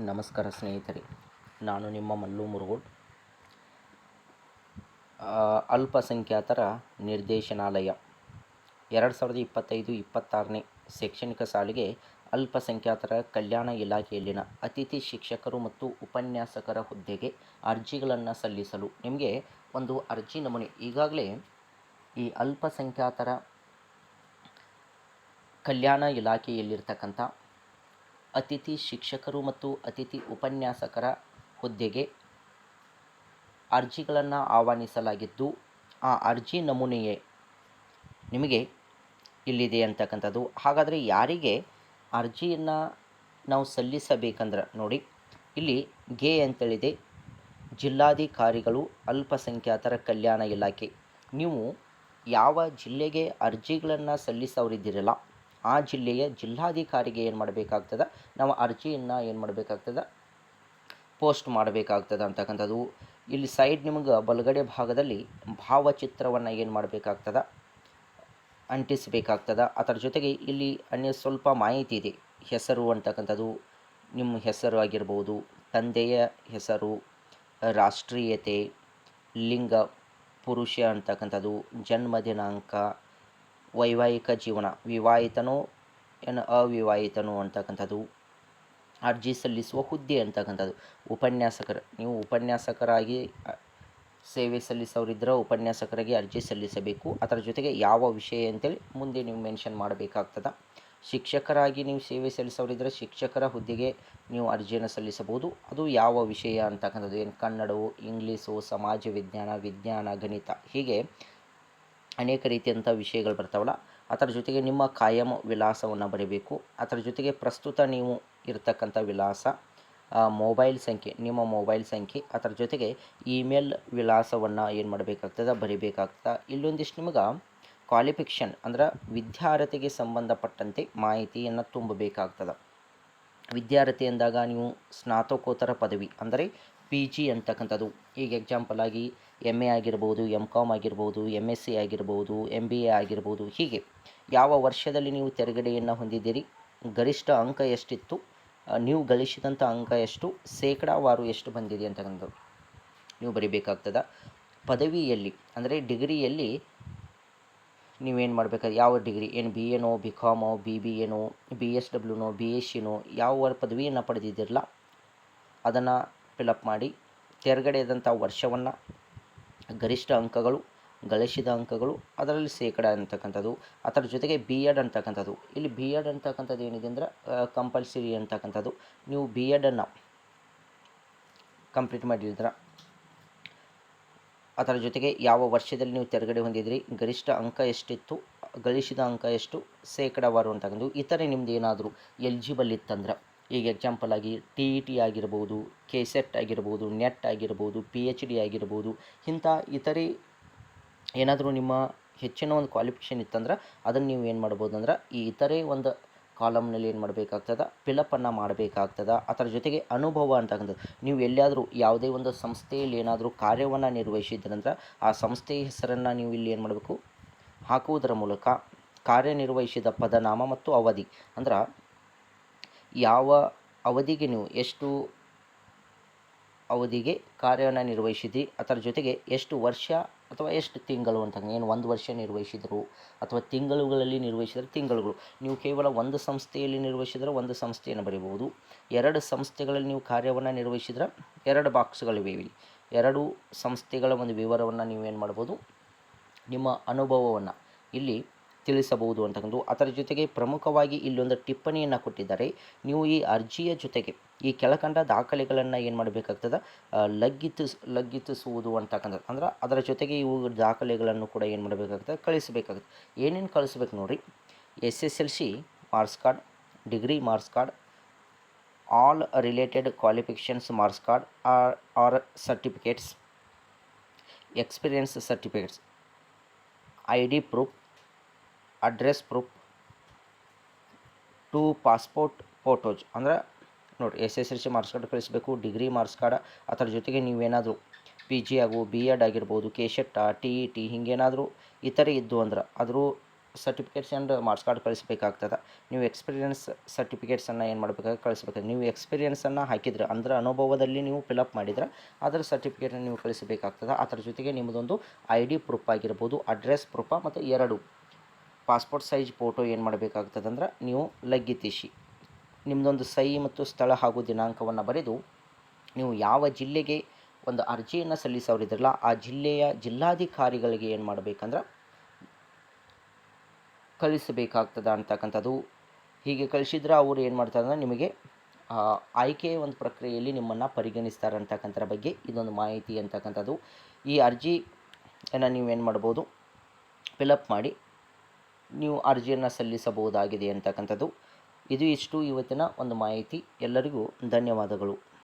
ನಮಸ್ಕಾರ ಸ್ನೇಹಿತರೆ, ನಾನು ನಿಮ್ಮ ಮಲ್ಲು ಮುರುಗೋಡ್. ಅಲ್ಪಸಂಖ್ಯಾತರ ನಿರ್ದೇಶನಾಲಯ. ಎರಡು ಸಾವಿರದ ಇಪ್ಪತ್ತೈದು ಇಪ್ಪತ್ತಾರನೇ ಶೈಕ್ಷಣಿಕ ಸಾಲಿಗೆ ಅಲ್ಪಸಂಖ್ಯಾತರ ಕಲ್ಯಾಣ ಇಲಾಖೆಯಲ್ಲಿನ ಅತಿಥಿ ಶಿಕ್ಷಕರು ಮತ್ತು ಉಪನ್ಯಾಸಕರ ಹುದ್ದೆಗೆ ಅರ್ಜಿಗಳನ್ನು ಸಲ್ಲಿಸಲು ನಿಮಗೆ ಒಂದು ಅರ್ಜಿ ನಮೂನೆ. ಈಗಾಗಲೇ ಈ ಅಲ್ಪಸಂಖ್ಯಾತರ ಕಲ್ಯಾಣ ಇಲಾಖೆಯಲ್ಲಿರ್ತಕ್ಕಂಥ ಅತಿಥಿ ಶಿಕ್ಷಕರು ಮತ್ತು ಅತಿಥಿ ಉಪನ್ಯಾಸಕರ ಹುದ್ದೆಗೆ ಅರ್ಜಿಗಳನ್ನು ಆಹ್ವಾನಿಸಲಾಗಿದ್ದು, ಆ ಅರ್ಜಿ ನಮೂನೆಯೇ ನಿಮಗೆ ಇಲ್ಲಿದೆ ಅಂತಕ್ಕಂಥದ್ದು. ಹಾಗಾದರೆ ಯಾರಿಗೆ ಅರ್ಜಿಯನ್ನು ನಾವು ಸಲ್ಲಿಸಬೇಕಂದ್ರೆ ನೋಡಿ, ಇಲ್ಲಿ ಗೆ ಅಂತೇಳಿದೆ. ಜಿಲ್ಲಾಧಿಕಾರಿಗಳು, ಅಲ್ಪಸಂಖ್ಯಾತರ ಕಲ್ಯಾಣ ಇಲಾಖೆ. ನೀವು ಯಾವ ಜಿಲ್ಲೆಗೆ ಅರ್ಜಿಗಳನ್ನು ಸಲ್ಲಿಸೋರಿದ್ದೀರಲ್ಲ ಆ ಜಿಲ್ಲೆಯ ಜಿಲ್ಲಾಧಿಕಾರಿಗೆ ಏನು ಮಾಡಬೇಕಾಗ್ತದ? ನಾವು ಅರ್ಜಿಯನ್ನು ಏನು ಮಾಡಬೇಕಾಗ್ತದ? ಪೋಸ್ಟ್ ಮಾಡಬೇಕಾಗ್ತದೆ ಅಂತಕ್ಕಂಥದ್ದು. ಇಲ್ಲಿ ಸೈಡ್ ನಿಮ್ಗೆ ಬಲಗಡೆ ಭಾಗದಲ್ಲಿ ಭಾವಚಿತ್ರವನ್ನು ಏನು ಮಾಡಬೇಕಾಗ್ತದೆ? ಅಂಟಿಸಬೇಕಾಗ್ತದೆ. ಅದರ ಜೊತೆಗೆ ಇಲ್ಲಿ ಅನ್ಯ ಸ್ವಲ್ಪ ಮಾಹಿತಿ ಇದೆ. ಹೆಸರು ಅಂತಕ್ಕಂಥದ್ದು ನಿಮ್ಮ ಹೆಸರು ಆಗಿರ್ಬೋದು, ತಂದೆಯ ಹೆಸರು, ರಾಷ್ಟ್ರೀಯತೆ, ಲಿಂಗ, ಪುರುಷ ಅಂತಕ್ಕಂಥದ್ದು, ಜನ್ಮ ದಿನಾಂಕ ವೈವಾಹಿಕ ಜೀವನ. ವಿವಾಹಿತನೋ ಏನು ಅವಿವಾಹಿತನೋ ಅಂತಕ್ಕಂಥದ್ದು. ಅರ್ಜಿ ಸಲ್ಲಿಸುವ ಹುದ್ದೆ ಅಂತಕ್ಕಂಥದ್ದು. ಉಪನ್ಯಾಸಕರು, ನೀವು ಉಪನ್ಯಾಸಕರಾಗಿ ಸೇವೆ ಸಲ್ಲಿಸೋರಿದ್ದರೆ ಉಪನ್ಯಾಸಕರಿಗೆ ಅರ್ಜಿ ಸಲ್ಲಿಸಬೇಕು. ಅದರ ಜೊತೆಗೆ ಯಾವ ವಿಷಯ ಅಂತೇಳಿ ಮುಂದೆ ನೀವು ಮೆನ್ಷನ್ ಮಾಡಬೇಕಾಗ್ತದೆ. ಶಿಕ್ಷಕರಾಗಿ ನೀವು ಸೇವೆ ಸಲ್ಲಿಸೋರಿದ್ದರೆ ಶಿಕ್ಷಕರ ಹುದ್ದೆಗೆ ನೀವು ಅರ್ಜಿಯನ್ನು ಸಲ್ಲಿಸಬಹುದು. ಅದು ಯಾವ ವಿಷಯ ಅಂತಕ್ಕಂಥದ್ದು. ಏನು ಕನ್ನಡವು, ಇಂಗ್ಲೀಷು, ಸಮಾಜ ವಿಜ್ಞಾನ ವಿಜ್ಞಾನ, ಗಣಿತ. ಹೀಗೆ ಅನೇಕ ರೀತಿಯಂಥ ವಿಷಯಗಳು ಬರ್ತಾವಲ್ಲ, ಅದರ ಜೊತೆಗೆ ನಿಮ್ಮ ಕಾಯಂ ವಿಳಾಸವನ್ನು ಬರೀಬೇಕು. ಅದರ ಜೊತೆಗೆ ಪ್ರಸ್ತುತ ನೀವು ಇರತಕ್ಕಂಥ ವಿಳಾಸ ಮೊಬೈಲ್ ಸಂಖ್ಯೆ, ನಿಮ್ಮ ಮೊಬೈಲ್ ಸಂಖ್ಯೆ, ಅದರ ಜೊತೆಗೆ ಇಮೇಲ್ ವಿಳಾಸವನ್ನು ಏನು ಮಾಡಬೇಕಾಗ್ತದೆ, ಬರೀಬೇಕಾಗ್ತದೆ. ಇಲ್ಲೊಂದಿಷ್ಟು ನಿಮಗೆ ಕ್ವಾಲಿಫಿಕೇಷನ್ ಅಂದ್ರೆ ವಿದ್ಯಾರ್ಥಿಗೆ ಸಂಬಂಧಪಟ್ಟಂತೆ ಮಾಹಿತಿಯನ್ನು ತುಂಬಬೇಕಾಗ್ತದೆ. ವಿದ್ಯಾರ್ಥಿ ಅಂದಾಗ ನೀವು ಸ್ನಾತಕೋತ್ತರ ಪದವಿ, ಅಂದರೆ ಪಿ ಜಿ ಅಂತಕ್ಕಂಥದ್ದು. ಈಗ ಎಕ್ಸಾಂಪಲ್ ಆಗಿ ಎಂ ಎ ಆಗಿರ್ಬೋದು ಎಂ ಕಾಮ್ ಆಗಿರ್ಬೋದು ಎಂ ಎಸ್ ಸಿ ಆಗಿರ್ಬೋದು ಎಂ ಬಿ ಎ ಆಗಿರ್ಬೋದು, ಹೀಗೆ ಯಾವ ವರ್ಷದಲ್ಲಿ ನೀವು ತೆರಗಡೆಯನ್ನು ಹೊಂದಿದ್ದೀರಿ? ಗರಿಷ್ಠ ಅಂಕ ಎಷ್ಟಿತ್ತು? ನೀವು ಗಳಿಸಿದಂಥ ಅಂಕ ಎಷ್ಟು? ಶೇಕಡಾವಾರು ಎಷ್ಟು ಬಂದಿದೆ ಅಂತಕ್ಕಂಥದ್ದು ನೀವು ಬರಿಬೇಕಾಗ್ತದೆ. ಪದವಿಯಲ್ಲಿ, ಅಂದರೆ ಡಿಗ್ರಿಯಲ್ಲಿ ನೀವೇನು ಮಾಡಬೇಕಾದ್ರೆ? ಯಾವ ಡಿಗ್ರಿ? ಏನು ಬಿ ಎನೋ ಬಿ ಕಾಮೋ ಬಿ ಬಿ ಎನೋ ಬಿ ಎಸ್ ಡಬ್ಲ್ಯೂನೋ ಬಿ ಎಸ್ ಸಿನೋ ಯಾವ ಪದವಿಯನ್ನು ಪಡೆದಿದ್ದಿರಲ್ಲ, ಅದನ್ನು ಫಿಲಪ್ ಮಾಡಿ ತೆರೆಗಡೆಯಾದಂಥ ವರ್ಷವನ್ನು ಗರಿಷ್ಠ ಅಂಕಗಳು, ಗಳಿಸಿದ ಅಂಕಗಳು, ಅದರಲ್ಲಿ ಶೇಕಡ ಅಂತಕ್ಕಂಥದ್ದು, ಅದರ ಜೊತೆಗೆ ಬಿ ಎಡ್ ಅಂತಕ್ಕಂಥದ್ದು. ಇಲ್ಲಿ ಬಿ ಎಡ್ ಅಂತಕ್ಕಂಥದ್ದು ಏನಿದೆ ಅಂದ್ರೆ ಕಂಪಲ್ಸರಿ ಅಂತಕ್ಕಂಥದ್ದು. ನೀವು ಬಿ ಎಡನ್ನು ಕಂಪ್ಲೀಟ್ ಮಾಡಿದ್ರೆ ಅದರ ಜೊತೆಗೆ ಯಾವ ವರ್ಷದಲ್ಲಿ ನೀವು ತೆರಗಡೆ ಹೊಂದಿದ್ರಿ? ಗರಿಷ್ಠ ಅಂಕ ಎಷ್ಟಿತ್ತು? ಗಳಿಸಿದ ಅಂಕ ಎಷ್ಟು? ಶೇಕಡವಾರು ಅಂತಕ್ಕಂಥದ್ದು. ಇತರೆ ನಿಮ್ದು ಏನಾದರೂ ಎಲಿಜಿಬಲ್ ಇತ್ತಂದ್ರೆ. ಈಗ ಎಕ್ಸಾಂಪಲ್ ಆಗಿ ಟಿ ಇ ಟಿ ಆಗಿರ್ಬೋದು ಕೆ ಸೆಟ್ ಆಗಿರ್ಬೋದು ನೆಟ್ ಆಗಿರ್ಬೋದು ಪಿ ಎಚ್ ಡಿ ಆಗಿರ್ಬೋದು, ಇಂಥ ಇತರೆ ಏನಾದರೂ ನಿಮ್ಮ ಹೆಚ್ಚಿನ ಒಂದು ಕ್ವಾಲಿಫಿಕೇಷನ್ ಇತ್ತಂದ್ರೆ ಅದನ್ನು ನೀವು ಏನು ಮಾಡ್ಬೋದು ಅಂದ್ರೆ ಈ ಇತರೆ ಒಂದು ಕಾಲಮ್ನಲ್ಲಿ ಏನು ಮಾಡಬೇಕಾಗ್ತದೆ? ಫಿಲಪ್ಪನ್ನು ಮಾಡಬೇಕಾಗ್ತದೆ? ಅದರ ಜೊತೆಗೆ ಅನುಭವ ಅಂತಕ್ಕಂಥದ್ದು ನೀವು ಎಲ್ಲಿಯಾದರೂ ಯಾವುದೇ ಒಂದು ಸಂಸ್ಥೆಯಲ್ಲಿ ಏನಾದರೂ ಕಾರ್ಯವನ್ನು ನಿರ್ವಹಿಸಿದ್ರಂದ್ರೆ ಆ ಸಂಸ್ಥೆಯ ಹೆಸರನ್ನು ನೀವು ಇಲ್ಲಿ ಏನು ಮಾಡಬೇಕು? ಹಾಕುವುದರ ಮೂಲಕ ಕಾರ್ಯನಿರ್ವಹಿಸಿದ ಪದನಾಮ ಮತ್ತು ಅವಧಿ. ಅಂದ್ರೆ ಯಾವ ಅವಧಿಗೆ ನೀವು ಎಷ್ಟು ಅವಧಿಗೆ ಕಾರ್ಯವನ್ನು ನಿರ್ವಹಿಸಿದ್ರಿ, ಅದರ ಜೊತೆಗೆ ಎಷ್ಟು ವರ್ಷ ಅಥವಾ ಎಷ್ಟು ತಿಂಗಳು ಅಂತ ಏನು ಒಂದು ವರ್ಷ ನಿರ್ವಹಿಸಿದರು ಅಥವಾ ತಿಂಗಳುಗಳಲ್ಲಿ ನಿರ್ವಹಿಸಿದರೆ ತಿಂಗಳುಗಳು. ನೀವು ಕೇವಲ ಒಂದು ಸಂಸ್ಥೆಯಲ್ಲಿ ನಿರ್ವಹಿಸಿದರೆ ಒಂದು ಸಂಸ್ಥೆಯನ್ನು ಬರೀಬಹುದು. ಎರಡು ಸಂಸ್ಥೆಗಳಲ್ಲಿ ನೀವು ಕಾರ್ಯವನ್ನು ನಿರ್ವಹಿಸಿದ್ರೆ ಎರಡು ಬಾಕ್ಸ್ಗಳಿವೆ ಇಲ್ಲಿ. ಎರಡು ಸಂಸ್ಥೆಗಳ ಒಂದು ವಿವರವನ್ನು ನೀವೇನು ಮಾಡ್ಬೋದು? ನಿಮ್ಮ ಅನುಭವವನ್ನು ಇಲ್ಲಿ ತಿಳಿಸಬಹುದು ಅಂತಕ್ಕಂಥ ಅದರ ಜೊತೆಗೆ ಪ್ರಮುಖವಾಗಿ ಇಲ್ಲೊಂದು ಟಿಪ್ಪಣಿಯನ್ನು ಕೊಟ್ಟಿದ್ದಾರೆ. ನೀವು ಈ ಅರ್ಜಿಯ ಜೊತೆಗೆ ಈ ಕೆಳಕಂಡ ದಾಖಲೆಗಳನ್ನು ಏನು ಮಾಡಬೇಕಾಗ್ತದೆ? ಲಗ್ಗಿತು ಲಗ್ಗಿತಿಸ್ ಲಗ್ಗಿತಿಸುವುದು ಅಂತಕ್ಕಂಥದ್ದು ಅಂದ್ರೆ ಅದರ ಜೊತೆಗೆ ಇವು ದಾಖಲೆಗಳನ್ನು ಕೂಡ ಏನು ಮಾಡಬೇಕಾಗ್ತದೆ? ಕಳಿಸಬೇಕಾಗುತ್ತೆ ಏನೇನು ಕಳಿಸ್ಬೇಕು ನೋಡಿರಿ? S S L C marks card, degree marks card, all related qualifications marks card, R R certificates, experience certificates, I D proof address proof, two passport photos. ಅಂದ್ರೆ ನೋಡಿ, S S L C marks card ಕಳಿಸಬೇಕು, degree marks card. ಅದರ ಜೊತೆಗೆ ನೀವೇನಾದರೂ P G ಆಗು B Ed ಆಗಿರ್ಬೋದು K SET T E T ಹಿಂಗೇನಾದರೂ ಇತರೆ ಇದ್ದು ಅಂದ್ರೆ ಅದರೂ ಸರ್ಟಿಫಿಕೇಟ್ಸ್ ಆ್ಯಂಡ್ ಮಾರ್ಕ್ಸ್ ಕಾರ್ಡ್ ಕಳಿಸ್ಬೇಕಾಗ್ತದೆ. ನೀವು ಎಕ್ಸ್ಪೀರಿಯನ್ಸ್ ಸರ್ಟಿಫಿಕೇಟ್ಸನ್ನು ಏನು ಮಾಡಬೇಕಾದ್ರೆ ಕಳಿಸ್ಬೇಕು ನೀವು ಎಕ್ಸ್ಪೀರಿಯನ್ಸನ್ನು ಹಾಕಿದ್ರೆ, ಅಂದರೆ ಅನುಭವದಲ್ಲಿ ನೀವು ಫಿಲಪ್ ಮಾಡಿದ್ರೆ ಅದರ ಸರ್ಟಿಫಿಕೇಟನ್ನು ನೀವು ಕಳಿಸಬೇಕಾಗ್ತದೆ. ಅದರ ಜೊತೆಗೆ ನಿಮ್ಮದೊಂದು ಐ ಡಿ ಪ್ರೂಫ್ ಆಗಿರ್ಬೋದು ಅಡ್ರೆಸ್ ಪ್ರೂಫ ಮತ್ತು ಎರಡು. ಪಾಸ್ಪೋರ್ಟ್ ಸೈಜ್ ಫೋಟೋ ಏನು ಮಾಡಬೇಕಾಗ್ತದೆ ಅಂದ್ರೆ ನೀವು ಲಗ್ಗಿತೀಶಿ ನಿಮ್ಮದೊಂದು ಸಹಿ ಮತ್ತು ಸ್ಥಳ ಹಾಗೂ ದಿನಾಂಕವನ್ನು ಬರೆದು ನೀವು ಯಾವ ಜಿಲ್ಲೆಗೆ ಒಂದು ಅರ್ಜಿಯನ್ನು ಸಲ್ಲಿಸೋರಿದ್ರಲ್ಲ ಆ ಜಿಲ್ಲೆಯ ಜಿಲ್ಲಾಧಿಕಾರಿಗಳಿಗೆ ಏನು ಮಾಡಬೇಕಂದ್ರೆ ಕಳಿಸಬೇಕಾಗ್ತದ ಅಂತಕ್ಕಂಥದ್ದು. ಹೀಗೆ ಕಳಿಸಿದ್ರೆ ಅವರು ಏನು ಮಾಡ್ತಾರೆ ಅಂದ್ರೆ ನಿಮಗೆ ಆಯ್ಕೆಯ ಒಂದು ಪ್ರಕ್ರಿಯೆಯಲ್ಲಿ ನಿಮ್ಮನ್ನು ಪರಿಗಣಿಸ್ತಾರೆ ಅಂತಕ್ಕಂಥರ ಬಗ್ಗೆ ಇದೊಂದು ಮಾಹಿತಿ ಅಂತಕ್ಕಂಥದ್ದು. ಈ ಅರ್ಜಿಯನ್ನು ನೀವೇನು ಮಾಡ್ಬೋದು ಫಿಲಪ್ ಮಾಡಿ ನೀವು ಅರ್ಜಿಯನ್ನು ಸಲ್ಲಿಸಬಹುದಾಗಿದೆ ಅಂತಕ್ಕಂಥದ್ದು. ಇದು ಇಷ್ಟು ಇವತ್ತಿನ ಒಂದು ಮಾಹಿತಿ. ಎಲ್ಲರಿಗೂ ಧನ್ಯವಾದಗಳು.